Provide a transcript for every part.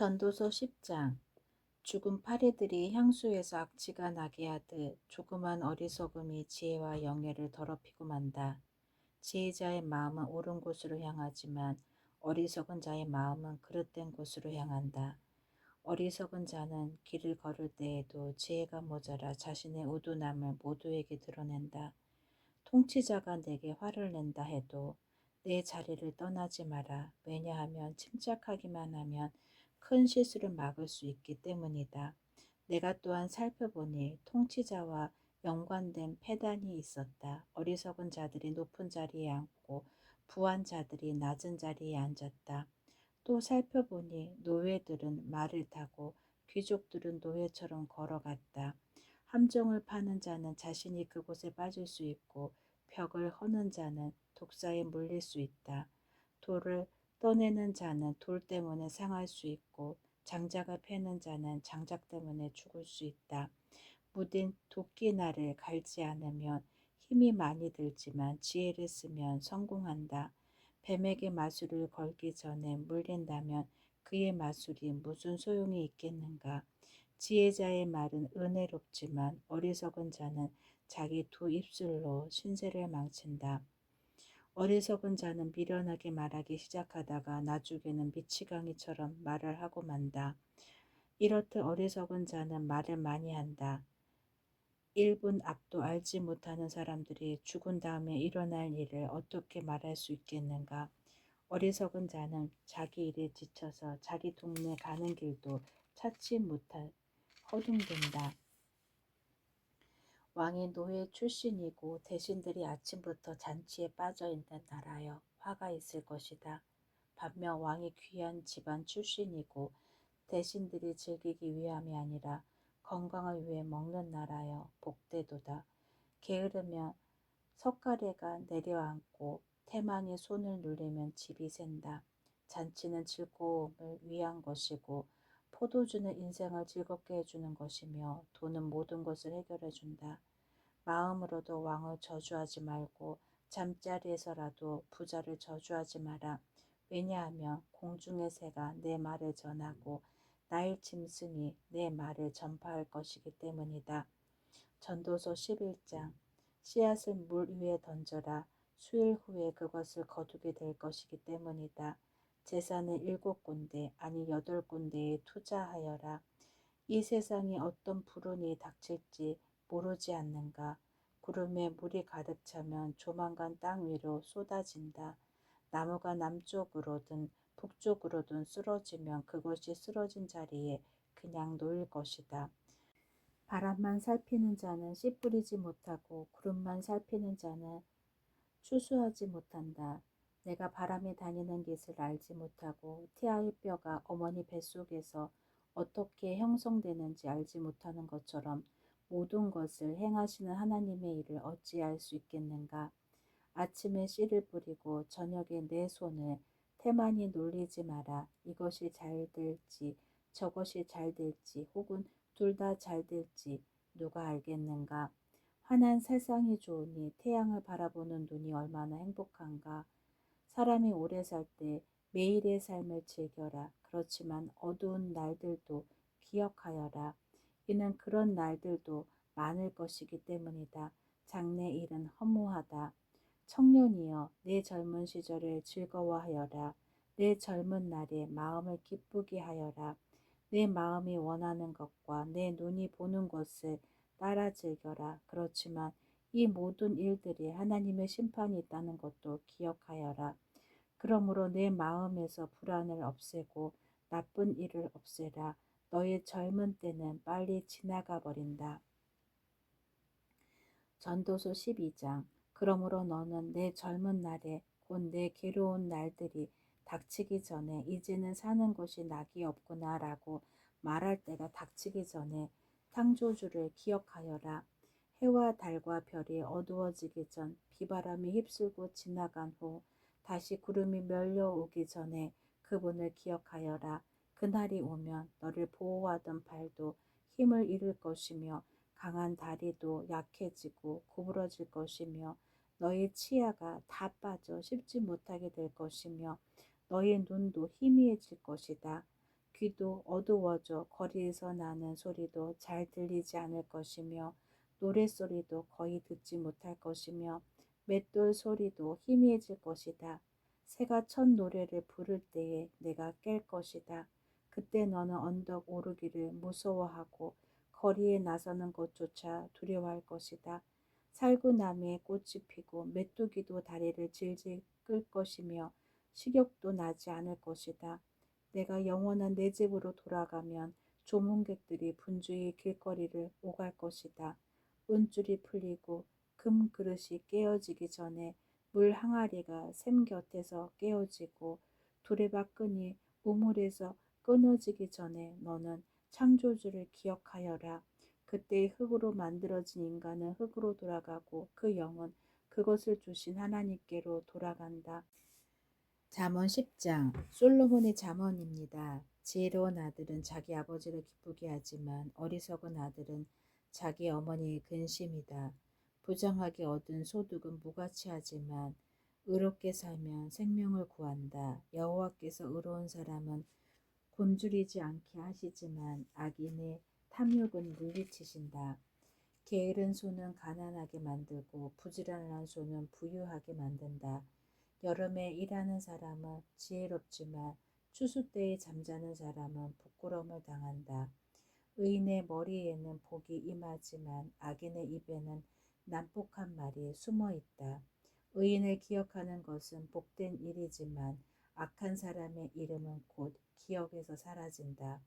전도서 10장 죽은 파리들이 향수에서 악취가 나게 하듯 조그만 어리석음이 지혜와 영예를 더럽히고 만다. 지혜자의 마음은 옳은 곳으로 향하지만 어리석은 자의 마음은 그릇된 곳으로 향한다. 어리석은 자는 길을 걸을 때에도 지혜가 모자라 자신의 우둔함을 모두에게 드러낸다. 통치자가 내게 화를 낸다 해도 내 자리를 떠나지 마라. 왜냐하면 침착하기만 하면 큰 실수를 막을 수 있기 때문이다. 내가 또한 살펴보니 통치자와 연관된 폐단이 있었다. 어리석은 자들이 높은 자리에 앉고 부한 자들이 낮은 자리에 앉았다. 또 살펴보니 노예들은 말을 타고 귀족들은 노예처럼 걸어갔다. 함정을 파는 자는 자신이 그곳에 빠질 수 있고 벽을 허는 자는 독사에 물릴 수 있다. 돌을 떠내는 자는 돌 때문에 상할 수 있고 장작을 패는 자는 장작 때문에 죽을 수 있다. 무딘 도끼날을 갈지 않으면 힘이 많이 들지만 지혜를 쓰면 성공한다. 뱀에게 마술을 걸기 전에 물린다면 그의 마술이 무슨 소용이 있겠는가? 지혜자의 말은 은혜롭지만 어리석은 자는 자기 두 입술로 신세를 망친다. 어리석은 자는 미련하게 말하기 시작하다가 나중에는 미치광이처럼 말을 하고 만다. 이렇듯 어리석은 자는 말을 많이 한다. 1분 앞도 알지 못하는 사람들이 죽은 다음에 일어날 일을 어떻게 말할 수 있겠는가? 어리석은 자는 자기 일에 지쳐서 자기 동네 가는 길도 찾지 못할 허둥댄다. 왕이 노예 출신이고 대신들이 아침부터 잔치에 빠져 있는 나라여 화가 있을 것이다. 반면 왕이 귀한 집안 출신이고 대신들이 즐기기 위함이 아니라 건강을 위해 먹는 나라여 복되도다. 게으르면 석가래가 내려앉고 태만이 손을 누르면 집이 샌다. 잔치는 즐거움을 위한 것이고 포도주는 인생을 즐겁게 해주는 것이며 돈은 모든 것을 해결해 준다. 마음으로도 왕을 저주하지 말고 잠자리에서라도 부자를 저주하지 마라. 왜냐하면 공중의 새가 내 말을 전하고 나일 짐승이 내 말을 전파할 것이기 때문이다. 전도서 11장 씨앗을 물 위에 던져라. 수일 후에 그것을 거두게 될 것이기 때문이다. 재산을 일곱 군데 아니 여덟 군데에 투자하여라. 이 세상에 어떤 불운이 닥칠지 모르지 않는가. 구름에 물이 가득 차면 조만간 땅 위로 쏟아진다. 나무가 남쪽으로든 북쪽으로든 쓰러지면 그것이 쓰러진 자리에 그냥 놓일 것이다. 바람만 살피는 자는 씨 뿌리지 못하고 구름만 살피는 자는 추수하지 못한다. 내가 바람에 다니는 것을 알지 못하고 태아의 뼈가 어머니 뱃속에서 어떻게 형성되는지 알지 못하는 것처럼 모든 것을 행하시는 하나님의 일을 어찌할 수 있겠는가? 아침에 씨를 뿌리고 저녁에 내 손을 태만히 놀리지 마라. 이것이 잘 될지 저것이 잘 될지 혹은 둘 다 잘 될지 누가 알겠는가? 환한 세상이 좋으니 태양을 바라보는 눈이 얼마나 행복한가? 사람이 오래 살 때 매일의 삶을 즐겨라. 그렇지만 어두운 날들도 기억하여라. 이는 그런 날들도 많을 것이기 때문이다. 장래 일은 허무하다. 청년이여 내 젊은 시절을 즐거워하여라. 내 젊은 날에 마음을 기쁘게 하여라. 내 마음이 원하는 것과 내 눈이 보는 것을 따라 즐겨라. 그렇지만 이 모든 일들이 하나님의 심판이 있다는 것도 기억하여라. 그러므로 내 마음에서 불안을 없애고 나쁜 일을 없애라. 너의 젊은 때는 빨리 지나가 버린다. 전도서 12장 그러므로 너는 내 젊은 날에 곧 내 괴로운 날들이 닥치기 전에 이제는 사는 것이 낙이 없구나 라고 말할 때가 닥치기 전에 창조주를 기억하여라. 해와 달과 별이 어두워지기 전 비바람이 휩쓸고 지나간 후 다시 구름이 밀려오기 전에 그분을 기억하여라. 그날이 오면 너를 보호하던 발도 힘을 잃을 것이며 강한 다리도 약해지고 구부러질 것이며 너의 치아가 다 빠져 씹지 못하게 될 것이며 너의 눈도 희미해질 것이다. 귀도 어두워져 거리에서 나는 소리도 잘 들리지 않을 것이며 노랫소리도 거의 듣지 못할 것이며 맷돌 소리도 희미해질 것이다. 새가 첫 노래를 부를 때에 내가 깰 것이다. 그때 너는 언덕 오르기를 무서워하고 거리에 나서는 것조차 두려워할 것이다. 살구나무에 꽃이 피고 메뚜기도 다리를 질질 끌 것이며 식욕도 나지 않을 것이다. 내가 영원한 내 집으로 돌아가면 조문객들이 분주히 길거리를 오갈 것이다. 은줄이 풀리고 금 그릇이 깨어지기 전에 물 항아리가 샘 곁에서 깨어지고 두레박 끈이 우물에서 끊어지기 전에 너는 창조주를 기억하여라. 그때 흙으로 만들어진 인간은 흙으로 돌아가고 그 영은 그것을 주신 하나님께로 돌아간다. 잠언 10장 솔로몬의 잠언입니다. 지혜로운 아들은 자기 아버지를 기쁘게 하지만 어리석은 아들은 자기 어머니의 근심이다. 부정하게 얻은 소득은 무가치하지만 의롭게 살면 생명을 구한다. 여호와께서 의로운 사람은 곤두리지 않게 하시지만 악인의 탐욕은 물리치신다. 게으른 손은 가난하게 만들고 부지런한 손은 부유하게 만든다. 여름에 일하는 사람은 지혜롭지만 추수 때에 잠자는 사람은 부끄러움을 당한다. 의인의 머리에는 복이 임하지만 악인의 입에는 난폭한 말이 숨어 있다. 의인을 기억하는 것은 복된 일이지만 악한 사람의 이름은 곧 기억에서 사라진다.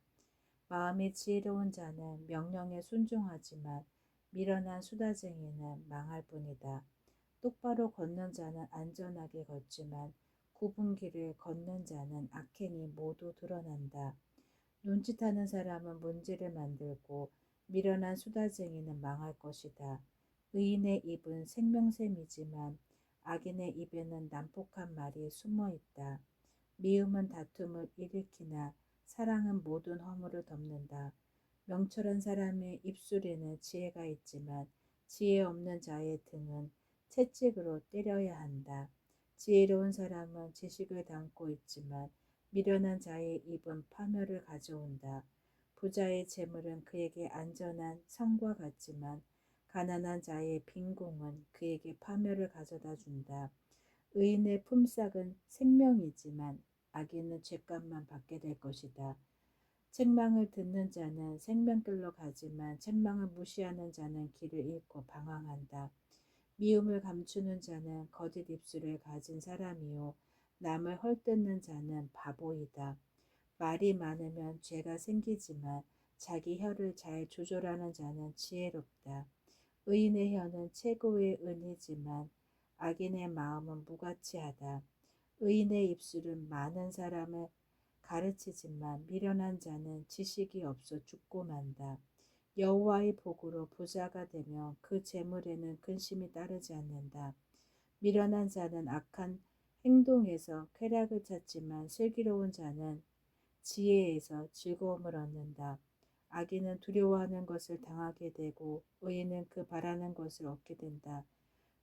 마음이 지혜로운 자는 명령에 순종하지만 미련한 수다쟁이는 망할 뿐이다. 똑바로 걷는 자는 안전하게 걷지만 굽은 길을 걷는 자는 악행이 모두 드러난다. 눈짓하는 사람은 문제를 만들고 미련한 수다쟁이는 망할 것이다. 의인의 입은 생명샘이지만 악인의 입에는 난폭한 말이 숨어 있다. 미움은 다툼을 일으키나 사랑은 모든 허물을 덮는다. 명철한 사람의 입술에는 지혜가 있지만 지혜 없는 자의 등은 채찍으로 때려야 한다. 지혜로운 사람은 지식을 담고 있지만 미련한 자의 입은 파멸을 가져온다. 부자의 재물은 그에게 안전한 성과 같지만 가난한 자의 빈궁은 그에게 파멸을 가져다 준다. 의인의 품삯은 생명이지만 악인은 죄값만 받게 될 것이다. 책망을 듣는 자는 생명길로 가지만 책망을 무시하는 자는 길을 잃고 방황한다. 미움을 감추는 자는 거짓 입술을 가진 사람이요 남을 헐뜯는 자는 바보이다. 말이 많으면 죄가 생기지만 자기 혀를 잘 조절하는 자는 지혜롭다. 의인의 혀는 최고의 은이지만 악인의 마음은 무가치하다. 의인의 입술은 많은 사람을 가르치지만 미련한 자는 지식이 없어 죽고 만다. 여호와의 복으로 부자가 되며 그 재물에는 근심이 따르지 않는다. 미련한 자는 악한 행동에서 쾌락을 찾지만 슬기로운 자는 지혜에서 즐거움을 얻는다. 악인은 두려워하는 것을 당하게 되고 의인은 그 바라는 것을 얻게 된다.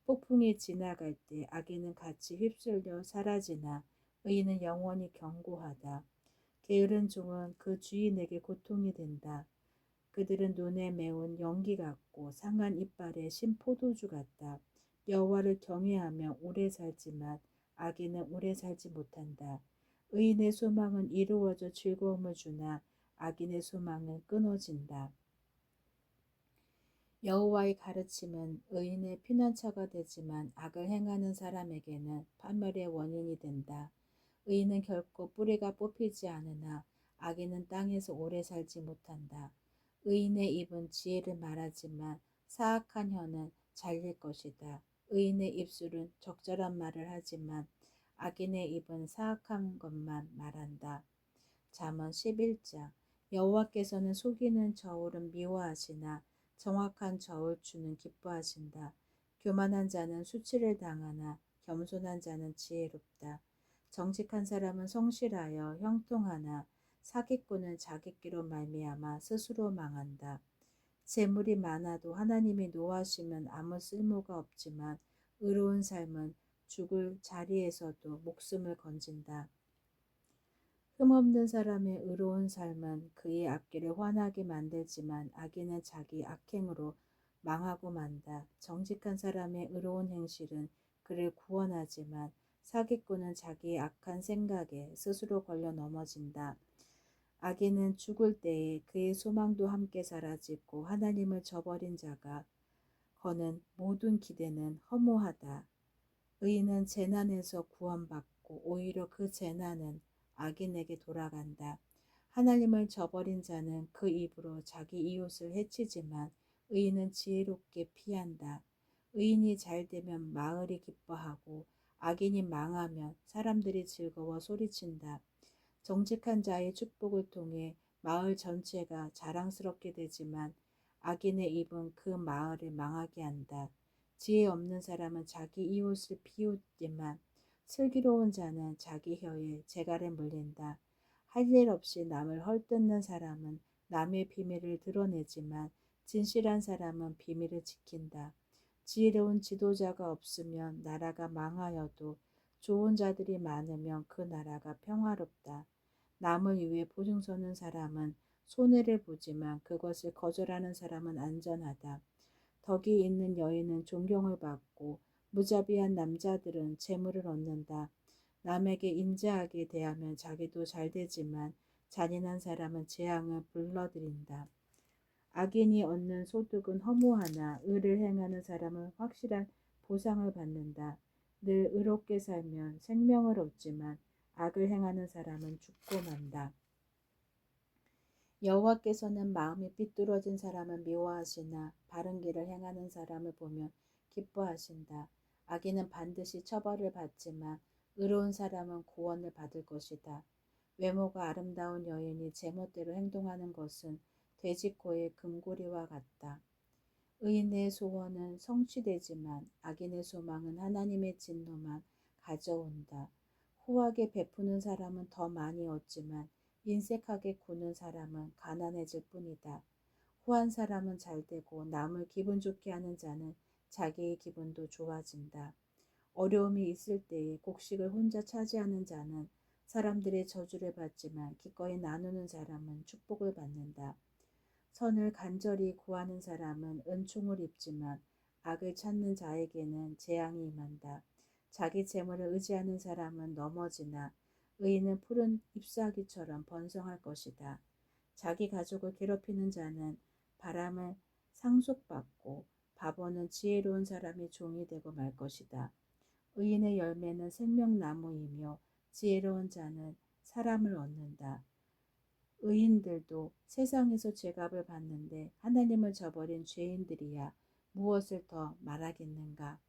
폭풍이 지나갈 때 악인은 같이 휩쓸려 사라지나 의인은 영원히 견고하다. 게으른 종은 그 주인에게 고통이 된다. 그들은 눈에 매운 연기 같고 상한 이빨에 신 포도주 같다. 여호와를 경외하며 오래 살지만 악인은 오래 살지 못한다. 의인의 소망은 이루어져 즐거움을 주나 악인의 소망은 끊어진다. 여호와의 가르침은 의인의 피난처가 되지만 악을 행하는 사람에게는 파멸의 원인이 된다. 의인은 결코 뿌리가 뽑히지 않으나 악인은 땅에서 오래 살지 못한다. 의인의 입은 지혜를 말하지만 사악한 혀는 잘릴 것이다. 의인의 입술은 적절한 말을 하지만 악인의 입은 사악한 것만 말한다. 잠언 11장 여호와께서는 속이는 저울은 미워하시나 정확한 저울추는 기뻐하신다. 교만한 자는 수치를 당하나 겸손한 자는 지혜롭다. 정직한 사람은 성실하여 형통하나 사기꾼은 자기끼로 말미암아 스스로 망한다. 재물이 많아도 하나님이 노하시면 아무 쓸모가 없지만 의로운 삶은 죽을 자리에서도 목숨을 건진다. 흠없는 사람의 의로운 삶은 그의 앞길을 환하게 만들지만 악인은 자기 악행으로 망하고 만다. 정직한 사람의 의로운 행실은 그를 구원하지만 사기꾼은 자기의 악한 생각에 스스로 걸려 넘어진다. 악인은 죽을 때에 그의 소망도 함께 사라지고 하나님을 저버린 자가 거는 모든 기대는 허무하다. 의인은 재난에서 구원받고 오히려 그 재난은 악인에게 돌아간다. 하나님을 저버린 자는 그 입으로 자기 이웃을 해치지만 의인은 지혜롭게 피한다. 의인이 잘 되면 마을이 기뻐하고 악인이 망하면 사람들이 즐거워 소리친다. 정직한 자의 축복을 통해 마을 전체가 자랑스럽게 되지만 악인의 입은 그 마을을 망하게 한다. 지혜 없는 사람은 자기 이웃을 비웃지만 슬기로운 자는 자기 혀에 재갈에 물린다. 할 일 없이 남을 헐뜯는 사람은 남의 비밀을 드러내지만 진실한 사람은 비밀을 지킨다. 지혜로운 지도자가 없으면 나라가 망하여도 좋은 자들이 많으면 그 나라가 평화롭다. 남을 위해 보증 서는 사람은 손해를 보지만 그것을 거절하는 사람은 안전하다. 덕이 있는 여인은 존경을 받고 무자비한 남자들은 재물을 얻는다. 남에게 인자하게 대하면 자기도 잘 되지만 잔인한 사람은 재앙을 불러들인다. 악인이 얻는 소득은 허무하나 의를 행하는 사람은 확실한 보상을 받는다. 늘 의롭게 살면 생명을 얻지만 악을 행하는 사람은 죽고 만다. 여호와께서는 마음이 삐뚤어진 사람을 미워하시나 바른 길을 행하는 사람을 보면 기뻐하신다. 악인은 반드시 처벌을 받지만 의로운 사람은 구원을 받을 것이다. 외모가 아름다운 여인이 제멋대로 행동하는 것은 돼지코의 금고리와 같다. 의인의 소원은 성취되지만 악인의 소망은 하나님의 진노만 가져온다. 후하게 베푸는 사람은 더 많이 얻지만 인색하게 구는 사람은 가난해질 뿐이다. 후한 사람은 잘되고 남을 기분 좋게 하는 자는 자기의 기분도 좋아진다. 어려움이 있을 때에 곡식을 혼자 차지하는 자는 사람들의 저주를 받지만 기꺼이 나누는 사람은 축복을 받는다. 선을 간절히 구하는 사람은 은총을 입지만 악을 찾는 자에게는 재앙이 임한다. 자기 재물을 의지하는 사람은 넘어지나 의인은 푸른 잎사귀처럼 번성할 것이다. 자기 가족을 괴롭히는 자는 바람을 상속받고 바보는 지혜로운 사람이 종이 되고 말 것이다. 의인의 열매는 생명나무이며 지혜로운 자는 사람을 얻는다. 의인들도 세상에서 죄값을 받는데 하나님을 저버린 죄인들이야 무엇을 더 말하겠는가?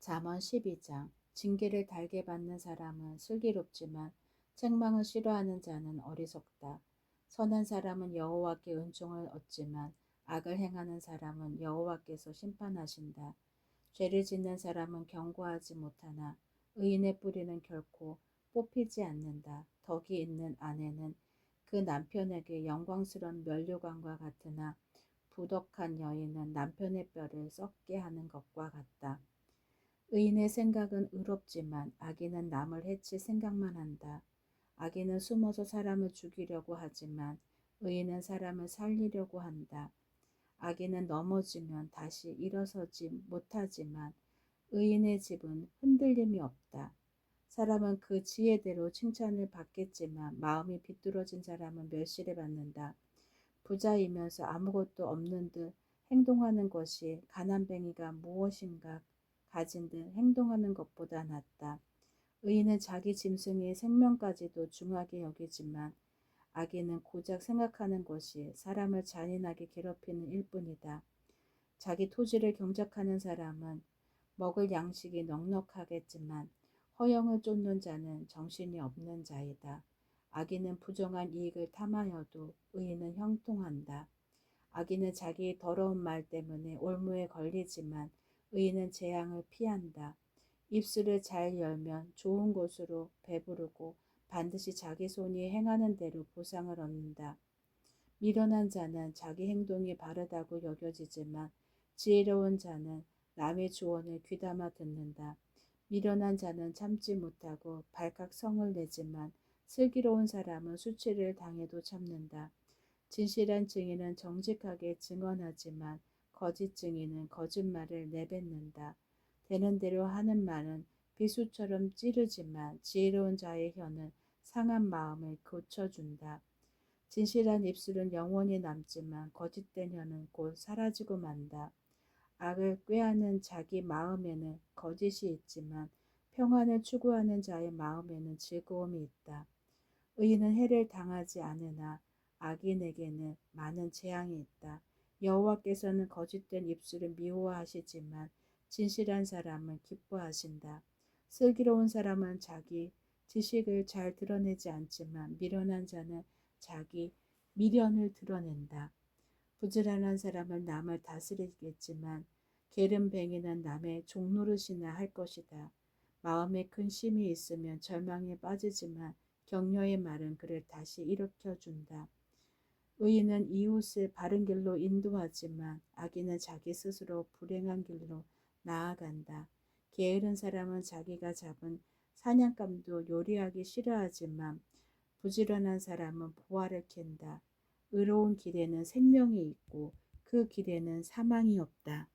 잠언 12장 징계를 달게 받는 사람은 슬기롭지만 책망을 싫어하는 자는 어리석다. 선한 사람은 여호와께 은총을 얻지만 악을 행하는 사람은 여호와께서 심판하신다. 죄를 짓는 사람은 경고하지 못하나 의인의 뿌리는 결코 뽑히지 않는다. 덕이 있는 아내는 그 남편에게 영광스러운 면류관과 같으나 부덕한 여인은 남편의 뼈를 썩게 하는 것과 같다. 의인의 생각은 의롭지만 악인은 남을 해칠 생각만 한다. 악인은 숨어서 사람을 죽이려고 하지만 의인은 사람을 살리려고 한다. 악인은 넘어지면 다시 일어서지 못하지만 의인의 집은 흔들림이 없다. 사람은 그 지혜대로 칭찬을 받겠지만 마음이 비뚤어진 사람은 멸시를 받는다. 부자이면서 아무것도 없는 듯 행동하는 것이 가난뱅이가 무엇인가 가진 듯 행동하는 것보다 낫다. 의인은 자기 짐승의 생명까지도 중하게 여기지만 악인은 고작 생각하는 것이 사람을 잔인하게 괴롭히는 일뿐이다. 자기 토지를 경작하는 사람은 먹을 양식이 넉넉하겠지만 허영을 쫓는 자는 정신이 없는 자이다. 악인은 부정한 이익을 탐하여도 의인은 형통한다. 악인은 자기의 더러운 말 때문에 올무에 걸리지만 의인은 재앙을 피한다. 입술을 잘 열면 좋은 것으로 배부르고 반드시 자기 손이 행하는 대로 보상을 얻는다. 미련한 자는 자기 행동이 바르다고 여겨지지만 지혜로운 자는 남의 조언을 귀담아 듣는다. 미련한 자는 참지 못하고 발칵 성을 내지만 슬기로운 사람은 수치를 당해도 참는다. 진실한 증인은 정직하게 증언하지만 거짓 증인은 거짓말을 내뱉는다. 되는 대로 하는 말은 비수처럼 찌르지만 지혜로운 자의 혀는 상한 마음을 고쳐준다. 진실한 입술은 영원히 남지만 거짓된 혀는 곧 사라지고 만다. 악을 꾀하는 자기 마음에는 거짓이 있지만 평안을 추구하는 자의 마음에는 즐거움이 있다. 의인은 해를 당하지 않으나 악인에게는 많은 재앙이 있다. 여호와께서는 거짓된 입술을 미워하시지만 진실한 사람을 기뻐하신다. 슬기로운 사람은 자기 지식을 잘 드러내지 않지만 미련한 자는 자기 미련을 드러낸다. 부지런한 사람은 남을 다스리겠지만 게으름뱅이는 남의 종노릇이나 할 것이다. 마음에 큰 심이 있으면 절망에 빠지지만 격려의 말은 그를 다시 일으켜준다. 의인은 이웃을 바른 길로 인도하지만 악인은 자기 스스로 불행한 길로 나아간다. 게으른 사람은 자기가 잡은 사냥감도 요리하기 싫어하지만 부지런한 사람은 보화를 캔다. 의로운 길에는 생명이 있고 그 길에는 사망이 없다.